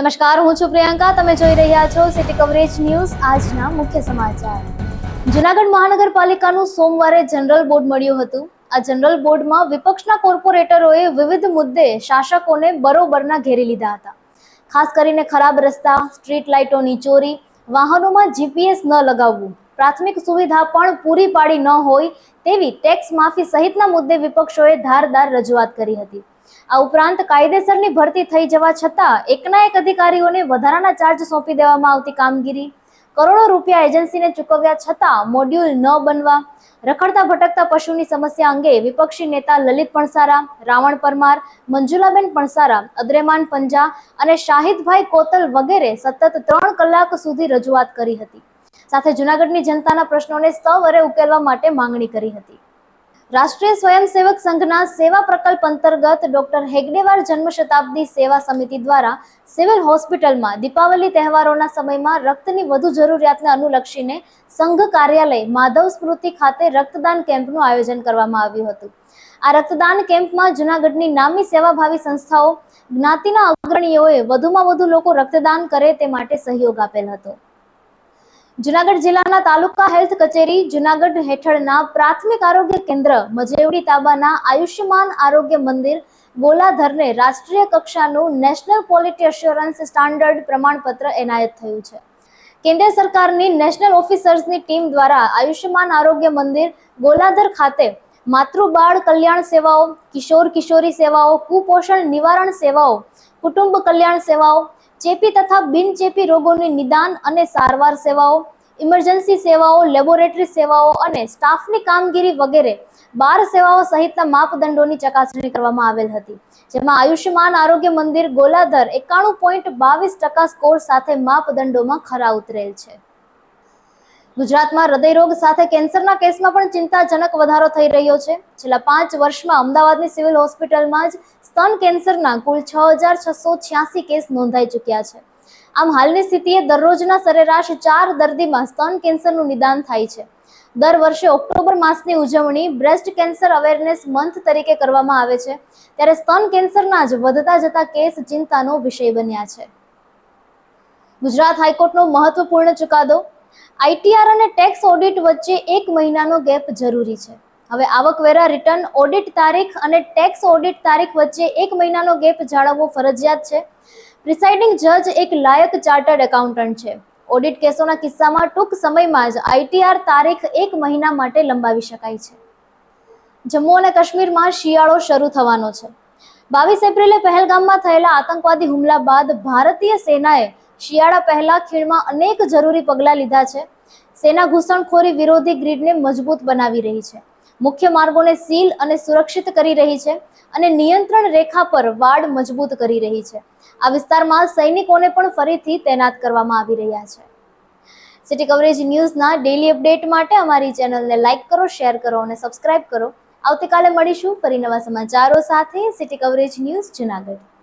નમસ્કાર, હું છું પ્રિયંકા. તમે જોઈ રહ્યા છો સિટી કવરેજ ન્યૂઝ આજના મુખ્ય સમાચાર. જુનાગઢ મહાનગરપાલિકાનું સોમવારે જનરલ બોર્ડ મળ્યું હતું. આ જનરલ બોર્ડમાં વિપક્ષના કોર્પોરેટરોએ વિવિધ મુદ્દે શાસકોને બરોબરના ઘેરી લીધા હતા. ખાસ કરીને ખરાબ રસ્તા, સ્ટ્રીટ લાઇટોની ચોરી, વાહનોમાં જીપીએસ ન લગાવવું, પ્રાથમિક સુવિધા પણ પૂરી પાડી ન હોય તેવી ટેક્સ માફી સહિતના મુદ્દે વિપક્ષોએ ધારદાર રજૂઆત કરી હતી. આ ઉપરાંત કાયદેસરની ભરતી થઈ જવા છતાં એકના એક અધિકારીઓને વધારાના ચાર્જ સોંપી દેવામાં આવતી કામગીરી. કરોડો રૂપિયા એજન્સીને ચૂકવ્યા છતાં મોડ્યુલ ન બનવા. રખડતા ભટકતા પશુની સમસ્યા અંગે વિપક્ષી નેતા લલિત પણસારા, રાવણ પરમાર, મંજુલાબેન પણસારા, અદ્રેમાન પંજા અને શાહિદભાઈ કોતલ વગેરે સતત ત્રણ કલાક સુધી રજૂઆત કરી હતી. સાથે જુનાગઢની જનતાના પ્રશ્નોને સવરે ઉકેલવા માટે માંગણી કરી હતી. રાષ્ટ્રીય સ્વયંસેવક સંઘના સેવા પ્રકલ્પ અંતર્ગત ડોક્ટર હેગડેવાર જન્મ શતાબ્દી સેવા સમિતિ દ્વારા સિવિલ હોસ્પિટલમાં દીપાવલી તહેવારોના સમયમાં રક્તની વધુ જરૂરિયાતને અનુલક્ષીને સંઘ કાર્યાલય માધવ સ્મૃતિ ખાતે રક્તદાન કેમ્પનું આયોજન કરવામાં આવ્યું હતું. આ રક્તદાન કેમ્પમાં જૂનાગઢની નામી સેવાભાવી સંસ્થાઓ જ્ઞાતિના અગ્રણીઓએ વધુમાં વધુ લોકો રક્તદાન કરે તે માટે સહયોગ આપેલ હતો. જુનાગઢ જિલ્લાના તાલુકા હેલ્થ કચેરી જુનાગઢ હેઠળના પ્રાથમિક આરોગ્ય કેન્દ્ર મજેવડી તાબાના આયુષ્યમાન આરોગ્ય મંદિર ગોલાધરને રાષ્ટ્રીય કક્ષાનું નેશનલ ક્વોલિટી અશ્યોરન્સ સ્ટાન્ડર્ડ પ્રમાણપત્ર એનાયત થયું છે. કેન્દ્ર સરકારની નેશનલ ઓફિસર્સની ટીમ દ્વારા આયુષ્યમાન આરોગ્ય મંદિર ગોલાધર ખાતે માતૃ બાળ કલ્યાણ સેવાઓ, કિશોર કિશોરી સેવાઓ, કુપોષણ નિવારણ સેવાઓ, કુટુંબ કલ્યાણ સેવાઓ ચેપી તથા બિનચેપી રોગોની નિદાન અને સારવાર સેવાઓ, ઇમરજન્સી સેવાઓ, લેબોરેટરી સેવાઓ અને સ્ટાફની કામગીરી વગેરે બાર સેવાઓ સહિતના માપદંડોની ચકાસણી કરવામાં આવેલ હતી. જેમાં આયુષ્યમાન આરોગ્ય મંદિર ગોલાધર એકાણું પોઈન્ટ બાવીસ ટકા સ્કોર સાથે માપદંડોમાં ખરા ઉતરેલ છે. ગુજરાતમાં હૃદયરોગ સાથે કેન્સરના કેસમાં પણ ચિંતાજનક વધારો થઈ રહ્યો છે. છેલ્લા પાંચ વર્ષમાં અમદાવાદની સિવિલ હોસ્પિટલમાં જ સ્તન કેન્સરના કુલ છ હજાર છસો છ્યાસી કેસ નોંધાઈ ચૂક્યા છે. આમ હાલની સ્થિતિએ દરરોજના સરેરાશ ચાર દર્દીમાં સ્તન કેન્સરનું નિદાન થાય છે. દર વર્ષે ઓક્ટોબર માસની ઉજવણી બ્રેસ્ટ કેન્સર અવેરનેસ મંથ તરીકે કરવામાં આવે છે. ત્યારે સ્તન કેન્સરના જ વધતા જતા કેસ ચિંતાનો વિષય બન્યા છે. ગુજરાત હાઈકોર્ટનો મહત્વપૂર્ણ ચુકાદો આઈટીઆર અને ટેક્સ ઓડિટ વચ્ચે એક મહિનાનો ગેપ જરૂરી છે. હવે આવકવેરા રિટર્ન ઓડિટ તારીખ અને ટેક્સ ઓડિટ તારીખ વચ્ચે એક મહિનાનો ગેપ જાળવવો ફરજિયાત છે. પ્રિસાઇડિંગ જજ એક લાયક ચાર્ટર્ડ એકાઉન્ટન્ટ છે. ઓડિટ કેસોના કિસ્સામાં ટૂંક સમયમાં જ આઈટીઆર તારીખ એક મહિના માટે લંબાવી શકાય છે. જમ્મુ અને કાશ્મીરમાં શિયાળો શરૂ થવાનો છે. બાવીસ એપ્રિલે પહેલગામમાં થયેલા આતંકવાદી હુમલા બાદ ભારતીય સેનાએ શિયાળા પહેલા ખીણમાં અનેક જરૂરી પગલાં લીધા છે. સેના ઘૂસણખોરી વિરોધી ગ્રીડને મજબૂત બનાવી રહી છે. મુખ્ય માર્ગોને સીલ અને સુરક્ષિત કરી રહી છે અને નિયંત્રણ રેખા પર વાડ મજબૂત કરી રહી છે. આ વિસ્તારમાં સૈનિકોને પણ ફરીથી તૈનાત કરવામાં આવી રહ્યા છે. સિટી કવરેજ ન્યૂઝના ડેલી અપડેટ માટે અમારી ચેનલને લાઇક કરો, શેર કરો અને સબસ્ક્રાઇબ કરો. આવતીકાલે મળીશું ફરી નવા સમાચારો સાથે. City coverage news Junagadh.